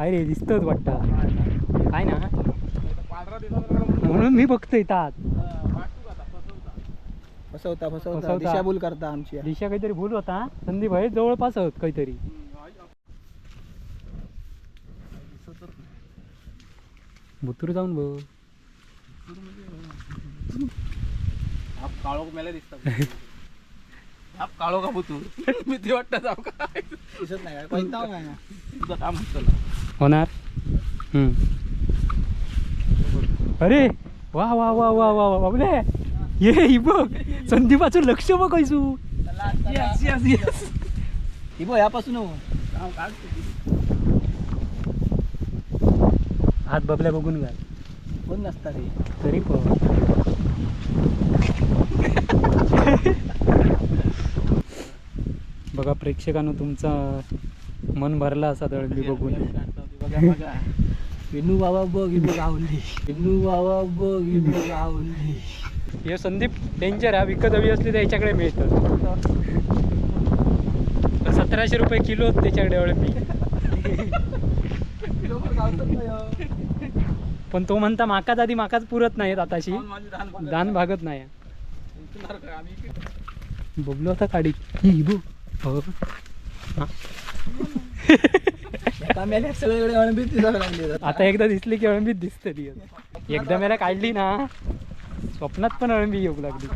काय रे दिसतच वाटतं. काय ना? म्हणून मी बघतोय तात फसवता फसवता. दिशाभूल करता आमची. दिशा काहीतरी भूल होता. संदीप भाई जवळपास आहोत काहीतरी. बुतूर जाऊन बघ. काळोख मेला दिसतात. आप काळो का तू मी ते वाटतं जाऊ काय दिसत नाही तुझं काम होतं होणार? हम्म. अरे वा वा वा वा वा वा बाबले. ये ही बघ. संदीपाचं लक्ष बघ कैसू यस यस यस ही बघ यापासून हो. हात बबल्या बघून घाल. कोण नसता रे? तरी पण. बघा प्रेक्षकांनो तुमचा मन भरला असा दळबी बघून. बघा बघा विनू बाबा बघ बघ आवडली विनू बाबा बघ ही बघ आवडली हे संदीप डेंजर हा विकत हवी असली तर याच्याकडे मिळतं. तर सतराशे रुपये किलो त्याच्याकडे अळंबी पण तो म्हणता माकाच आधी माकाच पुरत नाहीत आताशी. दान भागत नाही. बबलो आता काढी. ही हो. आता एकदा दिसली की अळंबीत दिसते ती. एकदा मला काढली ना स्वप्नात पण अळंबी येऊ लागली.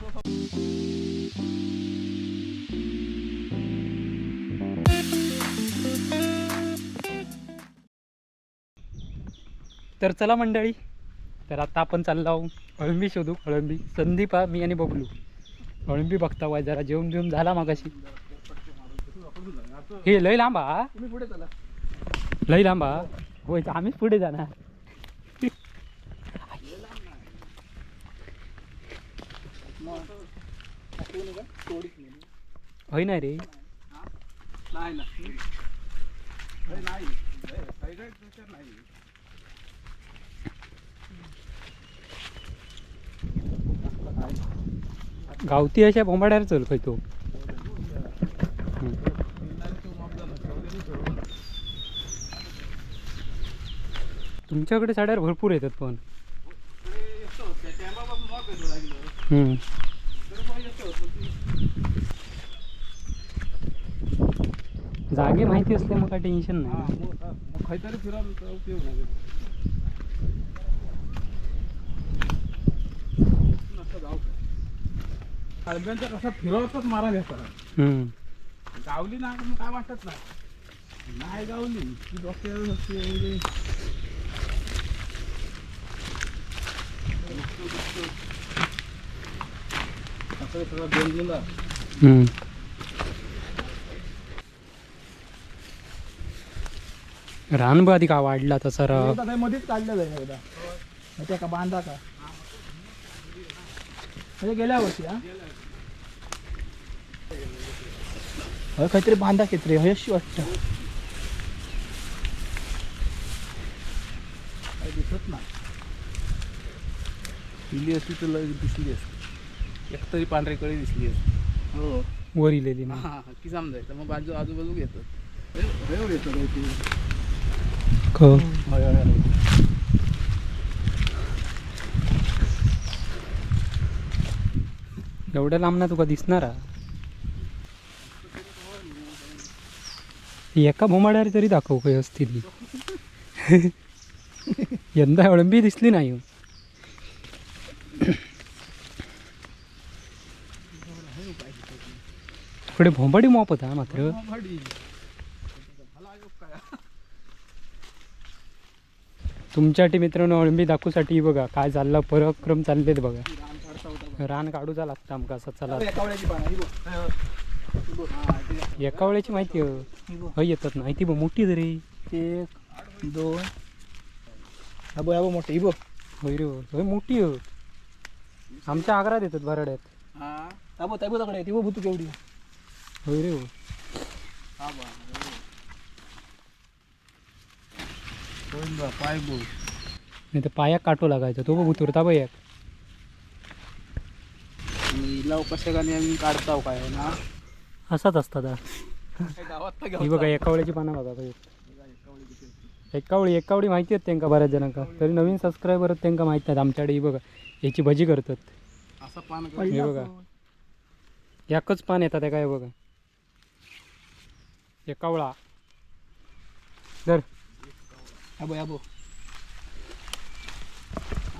तर चला मंडळी तर आता आपण चाललो आहोत अळंबी शोधू. अळंबी संदीपा मी आणि बबलू. अळंबी बघता वाय जरा जेवण बिवून झाला मागाशी. हे लय लांबा तुम्ही पुढे चला. लय लांबा होय तर आम्हीच पुढे जाणार. होय ना रे. गावती अशा बोंबाड्यावर चल खय तो. तुमच्याकडे साड्यावर भरपूर येतात पण. जागे माहिती असले मग काय टेन्शन नाही. काहीतरी फिरायला उपयोग नाही. अळब्यांचा कसा फिरवतच मारा हम्म. गावली ना काय वाटत नाही. नाही गावली की डोक्यावर नसते वगैरे असं सगळं बेंदलेलं हम्म. रान आधी का वाढला तसा राव एकदा काही मध्येच काढलं जाईल एकदा. माहिती का बांधा का? म्हणजे गेल्या वर्षी हा? हय काहीतरी बांधा काहीतरी हयशी वाटतं काही दिसत नाही पिली असती तर लई दिसली असती. एक तरी पांढरी कळी दिसली असती. हो. वर इलेली ना. हा की समजायचं मग बाजू आजूबाजू घेतात रेव येतो होय. एवढ्या लांब ना तुका दिसणार. एका बोमाड्यावर तरी दाखव काही असती ती. यंदा अळंबी दिसली नाही हो. पुढे भोंबाडी मॉप होता मात्र. तुमच्यासाठी मित्रांनो अळंबी दाखवूसाठी बघा काय चाललं पराक्रम चाललेत बघा रान काढूचा लागतं आमका असं चला ही. हा, एका वेळेची माहिती. ही. हय येतात ना ती बघ मोठी तरी एक दोन हा बघ हा मोठे ही बघ होय रे होय मोठी आहे. आमच्या आग्रात येतात बराड्यात हा. हा बघ त्या बघ ती बघ भूतू केवढी? होय रे हो. हा बा पाय बोल नाही तर पायाक काटो लागायचा तो बघ उतरता बघ एक. हिला कशाने आम्ही काढताव काय ना? असाच असतात हा. गावात ही बघा एका वेळेची पानं बघा काही एकावळी एकावळी माहिती आहेत त्यांका बऱ्याच जणांका. तरी नवीन सबस्क्रायबर आहेत त्यांका माहीत नाहीत आमच्याकडे. ही बघा याची भजी करतात. असं पान हे बघा. एकच पान येतात त्या काय बघा. एकावळा. धर. अबो अबो.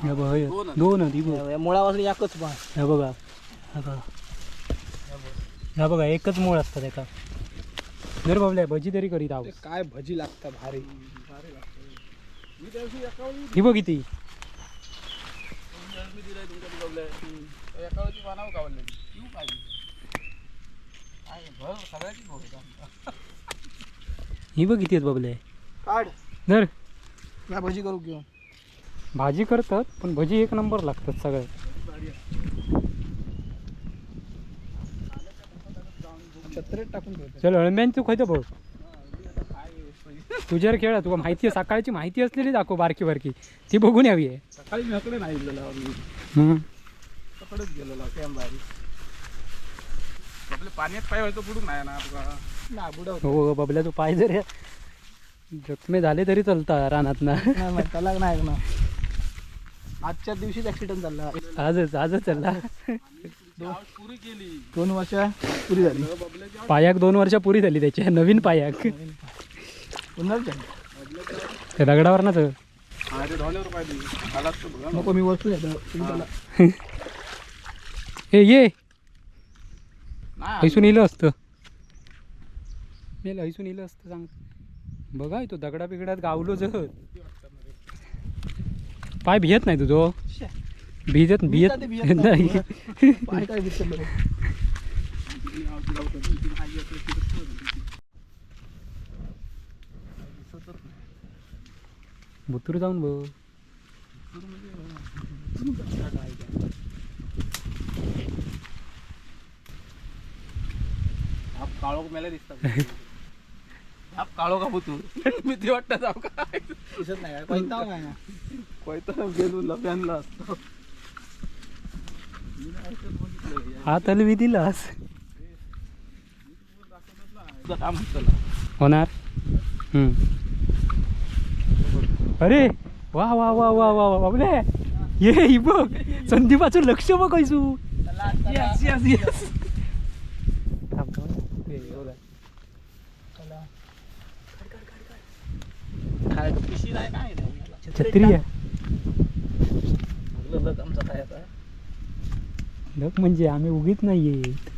हे बघ, हे. दोन आहेत. आहेत, ही बघ. मुळापासून एकच पान. हे बघा. हे बघा. हे बघा एकच मूळ असतं त्याचा जर बाबल्या भजी तरी करीत आहो ते काय भजी लागतात भारी मी त्या दिवशी एकावळी ही बघ ही बघ किती आहेत बाबले. काढ. धर. काय भजी करू घेऊन. भाजी करतात पण भजी एक नंबर लागतात सगळे. छत्रेत टाकून ठेवतो. चल अळम्यान तू खायचं भाऊ. तुझ्यावर खेळ तुला माहिती आहे सकाळची माहिती असलेली दाखव बारकी बारकी ती बघून यावी. आहे सकाळी मी हकडे नाही गेलेला मी. सकाळीच गेलेला कॅम्प बाहेर आपले पाण्यात पाय व्हायचं पुढून नाही ना तुका ना बुडव हो बाबल्या तू पाय जरी जखमे झाले तरी चालता रानात ना त्याला नाही ना आजच्या दिवशीच ऍक्सिडेंट झाला. आजच आजच चालला पुरी केली. दोन वर्ष पुरी झाली. पायाक दोन वर्ष पुरी झाली त्याच्या नवीन पायाक. त्या दगडावर आलात तर बघा ना. नको मी वस्तू हे ये. नाही हैसून इलं असतं. मेल हैसून इलं असतं सांग. बघा तो दगडा बिगडात गावलो जहत पाय भियत नाही तुझो. शे. भिजत भियत भिजत भिजत नाही पाय काय विसरलो रे. आम्ही औषध लावतो. ती भाजी असते, ती कसं होतं? दिसतच नाही. बुतूर जाऊन बघ आप काळो मेला दिसतात आप काळो का तू मी ते वाटतं जाऊ काय दिसत नाही काय कोणता काय ना कोयता गेलो असतो हे. हात हलवी दिलास. होणार हम्म. अरे वा वा वा वा वा वा बाबले. ये ही बघ. संदीपाचं लक्ष बघ कैसू Yes, yes, yes. काय पिशी नाही काय नाही छत्री आहे. लग म्हणजे आम्ही उगीच नाही येत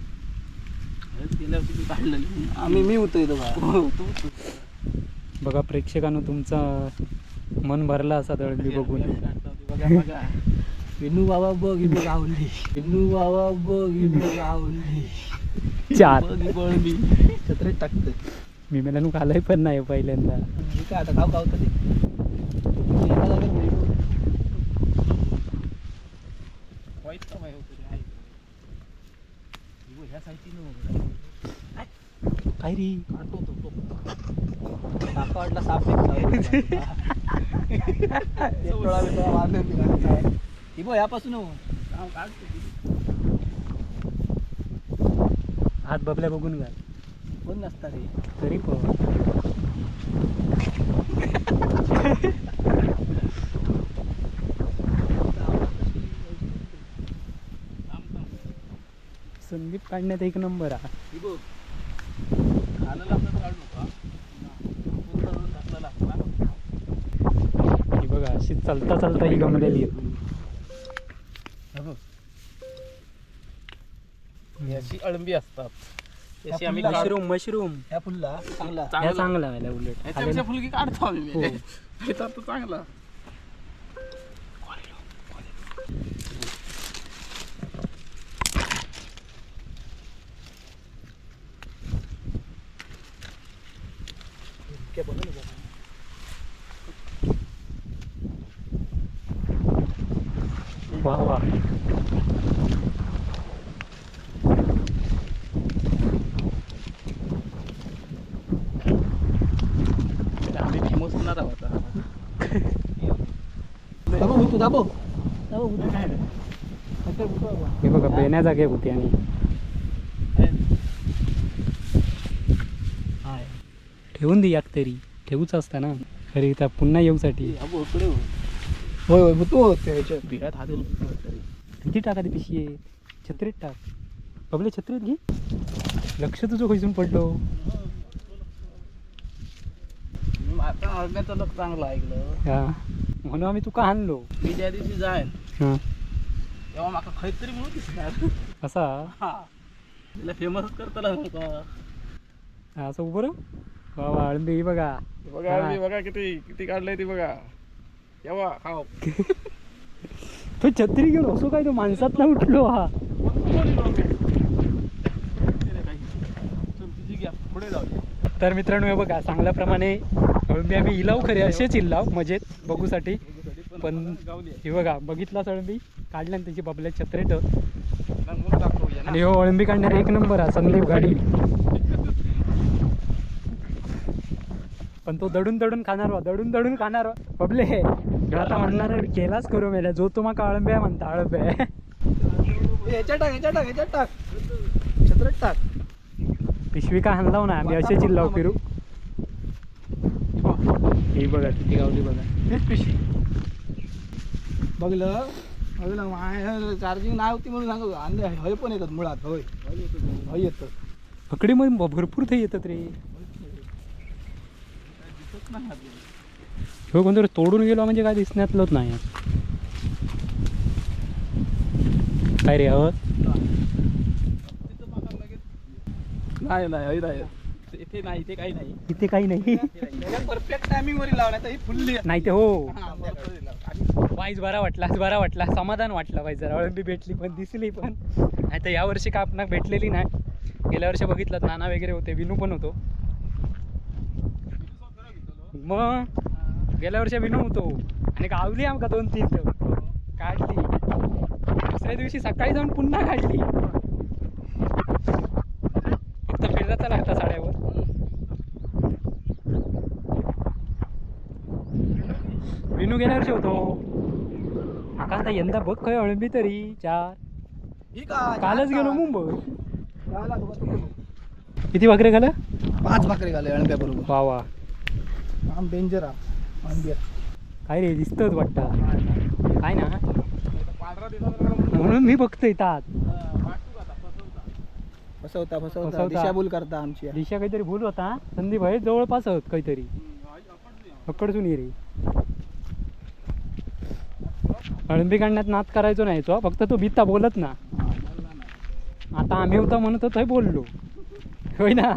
गेल्या वर्षी मी काढलेली आम्ही मी होतो इथं बघा हो, तू. बघा प्रेक्षकांनो तुमचा मन भरला असा दळबी बघून. बघा बघा विनू बाबा बघ ही बघ विनू बाबा बघ ही बघ चार मी. छत्रेत टाकते. मी मला नु खालाय पण नाही पहिल्यांदा. हे काय आता खाऊ तर. ते काय रे? काढतो तो साप ही यापासून हात बबल्या बघून घाल कोण नसता रे? तरी पण. संदीप काढण्यात एक नंबर हा ही बघ खायला लागलं तर काढू नका पूर्ण धरून घातलं लागतं ही बघा अशी चालता चालता ही गमलेली आहे याची अळंबी असतात. याची आम्ही मशरूम मशरूम. ह्या फुलला चांगला. चांगला उलट. फुलकी काढतो आम्ही हो. चांगला इतक्या बनवलं बघ. वा वा आम्ही फेमस होणार आहोत आता. दाबो भूतू, दाबो. दाबो भूतू बाबा. हे बघा बेण्या जागे होती आणि. ठेवून दे याक तरी. ठेवूच असतं ना. तरी इथं पुन्हा येऊसाठी होय होय होतो त्याच्या बिळात हात किती टाका ती पिशी आहे छत्रीत टाक. बबले छत्रीत घे. लक्ष तुझं खैसून पडलो. आता लोक चांगलं ऐकलं. हा. म्हणून आम्ही तुका आणलो मी ज्या दिवशी जाईन हा. तेव्हा माका खैतरी म्हणून दिसणार. असा? हा. तिला फेमस करतला हा, असं उभं राहू? अळंबी ही बघा. बघा हा. मी बघा किती किती काढलंय ती बघा. केव्हा खाओ. तो छत्री घेऊन असो काय तो माणसात ना उठलो हा? पुढे जाऊ तर मित्रांनो हे बघा चांगल्याप्रमाणे अळंबी आम्ही इलाव खरे असेच इलाव मजेत बघूसाठी. पण हे बघा बघितला अळंबी काढल्या त्याची बाबल्या छत्रेट. आणि हो अळंबी काढणार एक नंबर हा संदीप गाडी. पण तो दडून दडून खाणार वा दडून दडून खाणार वा. बबले आता म्हणणार केलाच करू मेल्या. जो तो माका अळंब्या म्हणता अळंब्या. याच्या टाक याच्या टाक याच्यात टाक. छत्रट टाक. पिशवी का हाणलाव ना? आम्ही असे चिल्लाव फिरू. ही बघा किती गावली बघा. हेच पिशी बघलं? बघलं माय चार्जिंग नाही होती म्हणून सांगतो आणले हय पण येतात मुळात होय. हय येतं. पकडी मग भरपूर ते येतात रे. ह्यो कोणतरी तोडून गेलो म्हणजे काय दिसण्यातलंच नाही. काय रे हवं नाही नाही इथे नाही. इथे काही नाही. इथे काही नाही. परफेक्ट टायमिंग वर लावण्यात ही फुल्ली नाही ते हो. वाईज बरा वाटला बरा वाटला. समाधान वाटलं वाईज जरा अळंबी भेटली पण दिसली पण. नाही तर यावर्षी का आपणाक भेटलेली नाही. गेल्या वर्षी बघितलं नाना वगैरे होते विनू पण होतो. मग? गेल्या वर्षी विनू होतो. आणि गावली आमका दोन तीन काढली. दुसऱ्या दिवशी सकाळी जाऊन पुन्हा काढली. फिरता लागता साड्यावर. विनू वर्षी होतो आता आता यंदा बघ खय अळंबी तरी. चार. ही का कालच गेलो मुंबई. किती भाकरे घाला पाच भाकरी घाले अळंब्या बरोबर. वा वा. आम डेंजर हा काय रे दिसतच वाटतं. काय ना? म्हणून मी बघतोय तात फसवता फसवता फसवता. दिशाभूल करता आमची. दिशा काहीतरी भूल होता. संदीप भाई जवळपास आहोत काहीतरी. अकडसून ये रे. अळंबी काढण्यात नाद करायचो नाही तो. फक्त तो भीता बोलत ना. आता आम्ही होता म्हणत होतो बोललो. होय ना?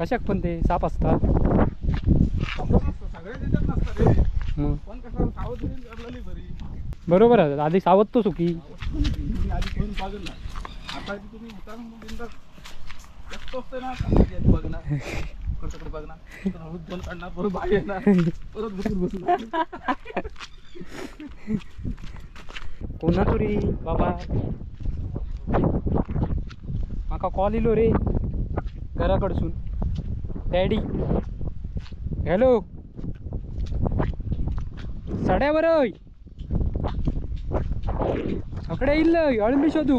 कशाक पण ते साप असतात. सगळे देतात नसतात रे मग? पण कसं सावधगिरी करलेली बरी बरोबर आहे. आधी सावध तो सुखी. आधी ना आता तुम्ही उतार बिंदास जास्त ना सांगायची आधी बघणार. इकडं बघणार दोन काढणार परत बाहेर येणार. परत बसून बसणार. कोणा तरी बाबा. माका कॉल इलो रे. घराकडसून. डॅडी हॅलो साड्या बरं अकडे येईल अळंबी शोधू.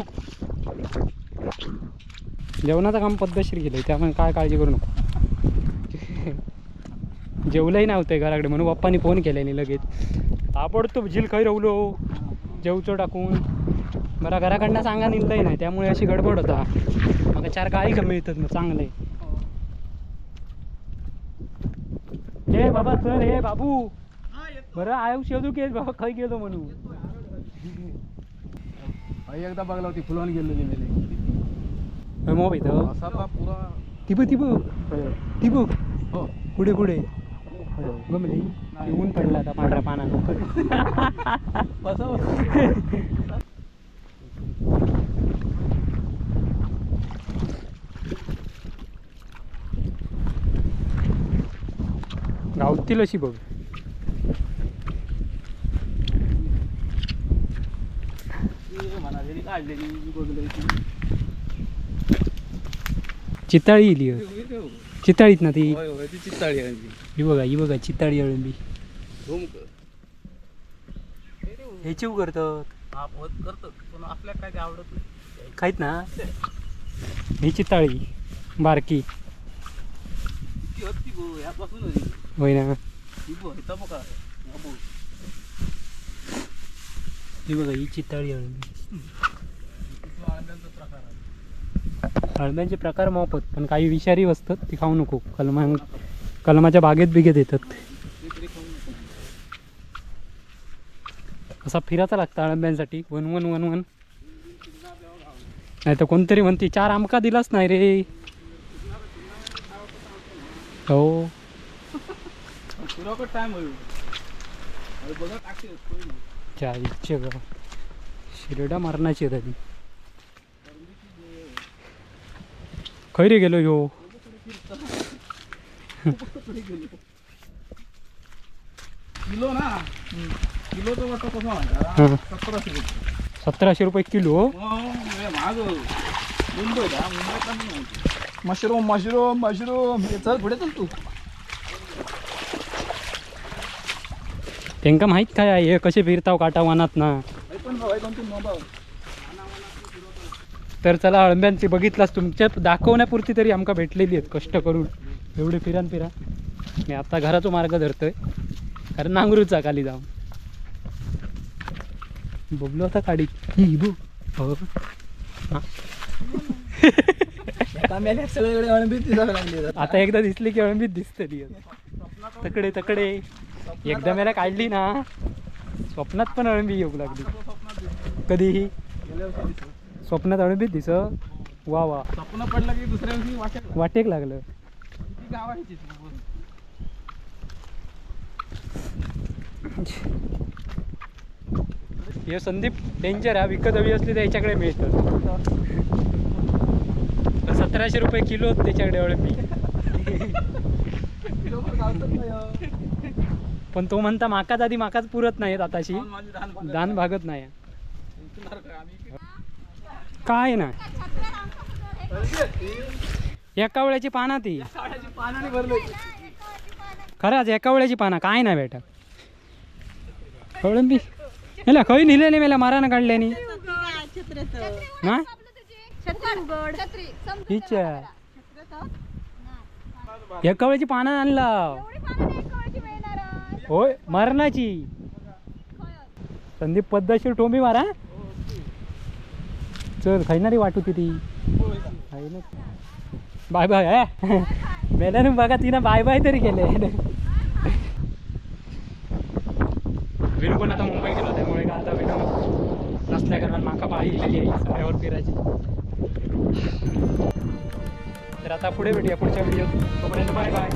जेवणाचं काम पद्धतशीर केलं त्यामुळे काय काळजी करू नको. जेवलंही नव्हतं घराकडे म्हणून पप्पानी फोन केल्याने लगेच. ताबडतोब झील खाई रवलो जेवचो टाकून. मला घराकडनं सांगा निघलंही नाही त्यामुळे अशी गडबड होता. मग चार काळी कमी येतात मग चांगले हे बाबा चल हे बाबू. बरं आयुष्य शोधू केस बाबा खाई गेलो म्हणून. एकदा बघला होती फुलवून गेलेली मेले मोब इथं असा पुरा ती. बघ ती बघ ती बघ हो. पुढे पुढे. गमली. ऊन पडला आता पांढऱ्या पानानं. गावतील अशी बघ काढलेली चिताळी इली चिताळीत ना ती? चित्ताळी ती. ही बघा ही बघा चिताळी अळंबी. करतात. हा पोत करतो पण आपल्या काय ते आवडत नाही. खाईत ना? ही चिताळी बारकी. होय ना? ही बघ हा चिताळी अळंबी. आहे अळंब्यांचे प्रकार मापत पण काही विषारी असतात ती खाऊ नको. कलमा कलमाच्या बागेत बिगेत येतात असा फिरायचा लागता अळंब्यांसाठी वन वन वन वन. नाही तर कोणतरी म्हणते चार आमका दिलाच नाही रे. हो. चार इच्छा इच्छे शिरडा मारण्याची आहे ती खै रे गेलो ह्यो किलो ना किलोचं वाटतं कसं म्हणता हां सतराशे रुपये सतराशे रुपये किलो मशरूम मशरूम मशरूम हे चल पुढे चल तू त्यांका माहीत काय आहे हे कसे फिरताव काटा वानात ना पण हे मोबाईल तर चला अळंब्यांची बघितलास तुमच्या दाखवण्यापुरती तरी आमका भेटलेली आहेत कष्ट करून. एवढे फिरान फिरा. मी आता घराचो मार्ग धरतोय. कारण नांगरूचा खाली जाऊन. बघलो आता काडी ही हो सगळीकडे अळंबीत दिसायला लागली आता. एकदा दिसली की अळंबीत दिसते ती. तकडे तकडे. एकदा मला काढली ना. स्वप्नात पण अळंबी येऊ लागली. कधीही? स्वप्नात अळंबीत दिस वा वा. स्वप्न पडलं की दुसऱ्या दिवशी वाटेल. वाटेक लागलं. किती गाव आहे. हे संदीप डेंजर हा विकत हवी असली तर याच्याकडे मिळतं. तर सतराशे रुपये किलो त्याच्याकडे नाही, अं. पण तो म्हणता माकाच आधी माकाच पुरत नाहीत आताशी. दान भागत नाही. काय ना? एका वेळेची पाना ती. खरंच एका वेळेची पाना. काय नाही बेटा? अळंबी हेला खय नेले नाही मला? मारानं काढल्यानी ना? हिच्या एका वेळेची पानं आणला. होय मरणाची. संदीप पद्धतशीर टोंबी मारा. चल खाईनारी वाटू ती ती. बाय बाय आहे मेल्यानं बघा तिनं बाय बाय तरी केले. विनू पण आता मुंबई गेलो त्यामुळे का आता विनू नसल्या कारण माका पाहिलेली आहे सगळ्यावर फिरायची. तर आता पुढे भेटूया पुढच्या व्हिडिओ तोपर्यंत बाय बाय.